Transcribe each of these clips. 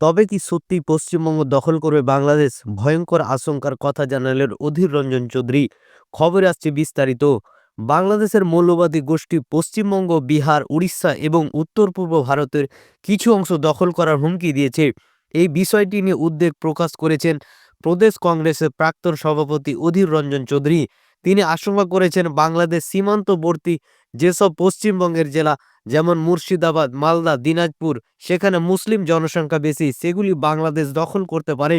তবে কি সত্যি পশ্চিমবঙ্গ দখল করবে বাংলাদেশ? ভয়ঙ্কর আশঙ্কার কথা জানালেন অধীর রঞ্জন চৌধুরী। খবরে আসছে বিস্তারিত। বাংলাদেশের মৌলবাদী গোষ্ঠী পশ্চিমবঙ্গ, বিহার, উড়িষ্যা এবং উত্তর পূর্ব ভারতের কিছু অংশ দখল করার হুমকি দিয়েছে। এই বিষয়টি নিয়ে উদ্বেগ প্রকাশ করেছেন প্রদেশ কংগ্রেসের প্রাক্তন সভাপতি অধীর রঞ্জন চৌধুরী। তিনি আশঙ্কা করেছেন বাংলাদেশ সীমান্তবর্তী যেসব পশ্চিমবঙ্গের জেলা, যেমন মুর্শিদাবাদ, মালদা, দিনাজপুর, সেখানে মুসলিম জনসংখ্যা বেশি, সেগুলি বাংলাদেশ দখল করতে পারে।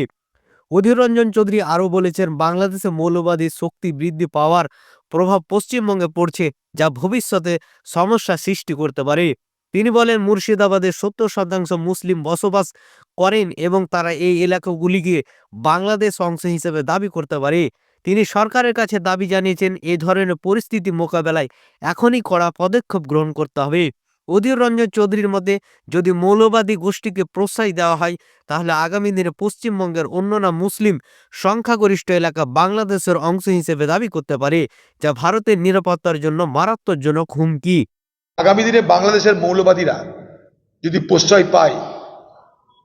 অধীর রঞ্জন চৌধুরী আরও বলেছেন, বাংলাদেশে মৌলবাদী শক্তি বৃদ্ধি পাওয়ার প্রভাব পশ্চিমবঙ্গে পড়ছে, যা ভবিষ্যতে সমস্যা সৃষ্টি করতে পারে। তিনি বলেন মুর্শিদাবাদের সত্তর শতাংশ মুসলিম বসবাস করেন এবং তারা এই এলাকাগুলিকে বাংলাদেশ অংশ হিসেবে দাবি করতে পারে। তিনি সরকারের কাছে দাবি জানিয়েছেন, এ ধরনের পরিস্থিতি মোকাবেলায় এখনই কড়া পদক্ষেপ গ্রহণ করতে হবে। অধীর রঞ্জন চৌধুরীর মতে, যদি মৌলবাদী গোষ্ঠীকে প্রশ্রয় দেওয়া হয়, তাহলে আগামী দিনে পশ্চিমবঙ্গের অন্যান্য মুসলিম সংখ্যাগরিষ্ঠ এলাকা বাংলাদেশের অংশ হিসেবে দাবি করতে পারে, যা ভারতের নিরাপত্তার জন্য মারাত্মকজনক হুমকি। আগামী দিনে বাংলাদেশের মৌলবাদীরা যদি প্রশ্রয় পায়,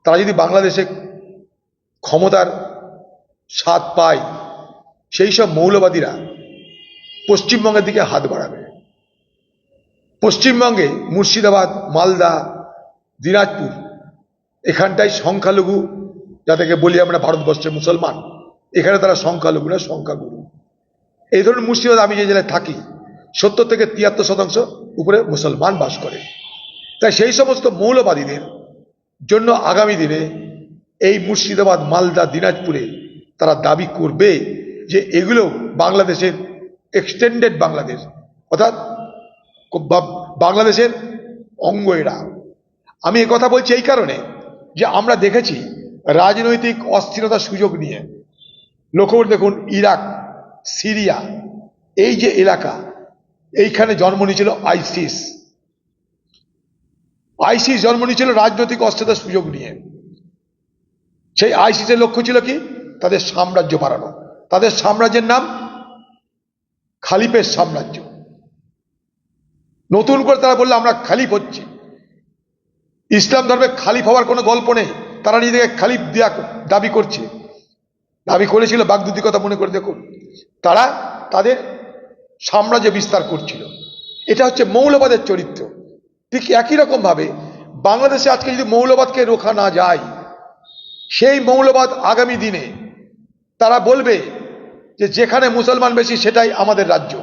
তারা যদি বাংলাদেশে ক্ষমতার স্বাদ পায় সেই সব মৌলবাদীরা পশ্চিমবঙ্গের দিকে হাত বাড়াবে। পশ্চিমবঙ্গে মুর্শিদাবাদ, মালদা, দিনাজপুর, এখানটায় সংখ্যালঘু, যাদেরকে বলি আমরা ভারতবর্ষের মুসলমান, এখানে তারা সংখ্যালঘু না সংখ্যাগুরু। এই ধরনের মুর্শিদাবাদ আমি যে জেলায় থাকি, সত্তর থেকে তিয়াত্তর শতাংশ উপরে মুসলমান বাস করে। তাই সেই সমস্ত মৌলবাদীদের জন্য আগামী দিনে এই মুর্শিদাবাদ, মালদা, দিনাজপুরে তারা দাবি করবে যে এগুলো বাংলাদেশের এক্সটেন্ডেড বাংলাদেশ, অর্থাৎ বাংলাদেশের অঙ্গ এরা। আমি কথা বলছি এই কারণে যে আমরা দেখেছি রাজনৈতিক অস্থিরতার সুযোগ নিয়ে। লক্ষ্য করে দেখুন, ইরাক, সিরিয়া, এই যে এলাকা, এইখানে জন্ম নিয়েছিল আইসিস। আইসিস জন্ম নিয়েছিল রাজনৈতিক অস্থিরতার সুযোগ নিয়ে। সেই আইসিসের লক্ষ্য ছিল কি? তাদের সাম্রাজ্য বাড়ানো। তাদের সাম্রাজ্যের নাম খালিফের সাম্রাজ্য। নতুন করে তারা বলল, আমরা খালিফ হচ্ছি। ইসলাম ধর্মে খালিফ হওয়ার কোনো গল্প নেই। তারা নিজেকে খালিফ দেওয়া দাবি করছে। দাবি করেছিল বাগদুদি কথা মনে করে দেখুন। তারা তাদের সাম্রাজ্য বিস্তার করছিল। এটা হচ্ছে মৌলবাদের চরিত্র। ঠিক একই রকমভাবে বাংলাদেশে আজকে যদি মৌলবাদকে রোখা না যায়, সেই মৌলবাদ আগামী দিনে তারা বলবে যে যেখানে মুসলমান বেশি, সেটাই আমাদের রাজ্য।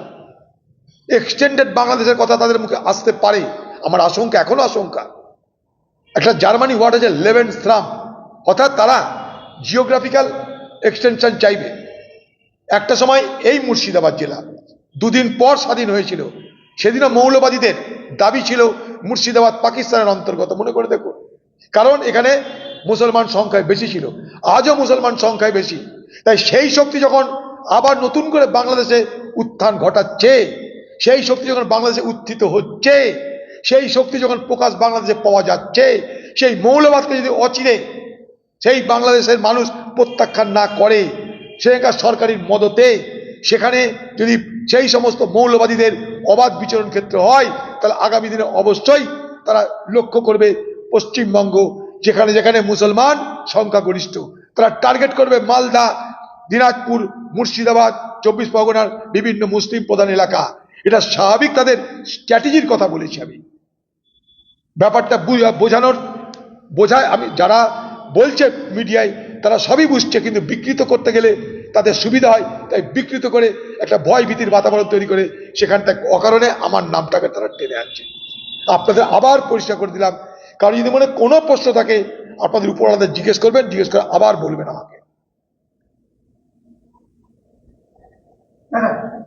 এক্সটেন্ডেড বাংলাদেশের কথা তাদের মুখে আসতে পারে আমার আশঙ্কা, এখনও আশঙ্কা। একটা জার্মানি ওয়ার্ড আছে লেভেন স্রাম অর্থাৎ তারা জিওগ্রাফিক্যাল এক্সটেনশন চাইবে। একটা সময় এই মুর্শিদাবাদ জেলা, দুদিন পর স্বাধীন হয়েছিল। সেদিনও মৌলবাদীদের দাবি ছিল, মুর্শিদাবাদ পাকিস্তানের অন্তর্গত। মনে করে দেখুন। কারণ এখানে মুসলমান সংখ্যায় বেশি ছিল। আজও মুসলমান সংখ্যায় বেশি। তাই সেই শক্তি যখন আবার নতুন করে বাংলাদেশে উত্থান ঘটাচ্ছে। সেই শক্তি যখন বাংলাদেশে উত্থিত হচ্ছে, সেই শক্তি যখন প্রকাশ বাংলাদেশে পাওয়া যাচ্ছে, সেই মৌলবাদকে যদি অচিরে সেই বাংলাদেশের মানুষ প্রত্যাখ্যান না করে, সেখানকার সরকারির মদতে, সেখানে যদি সেই সমস্ত মৌলবাদীদের অবাধ বিচরণ ক্ষেত্র হয়, তাহলে আগামী দিনে অবশ্যই তারা লক্ষ্য করবে পশ্চিমবঙ্গ, যেখানে যেখানে মুসলমান সংখ্যাগরিষ্ঠ। তারা টার্গেট করবে মালদা দিনাজপুর, মুর্শিদাবাদ, চব্বিশ পরগনার বিভিন্ন মুসলিম প্রধান এলাকা। এটা স্বাভাবিক তাদের স্ট্র্যাটেজির কথা বলেছি আমি। ব্যাপারটা বোঝানোর, বোঝায় আমি, যারা বলছে মিডিয়ায়, তারা সবই বুঝছে, কিন্তু বিকৃত করতে গেলে তাদের সুবিধা হয়। তাই বিকৃত করে একটা ভয় ভীতির বাতাবরণ তৈরি করে সেখানটা অকারণে আমার নামটাকে তারা টেনে আনছে। আপনাদের আবার পরিষ্কার করে দিলাম। কারণ যদি মনে কোনো প্রশ্ন থাকে, আপনাদের উপর আমাদের জিজ্ঞেস করবেন, জিজ্ঞেস করে আবার বলবেন আমাকে। হ্যাঁ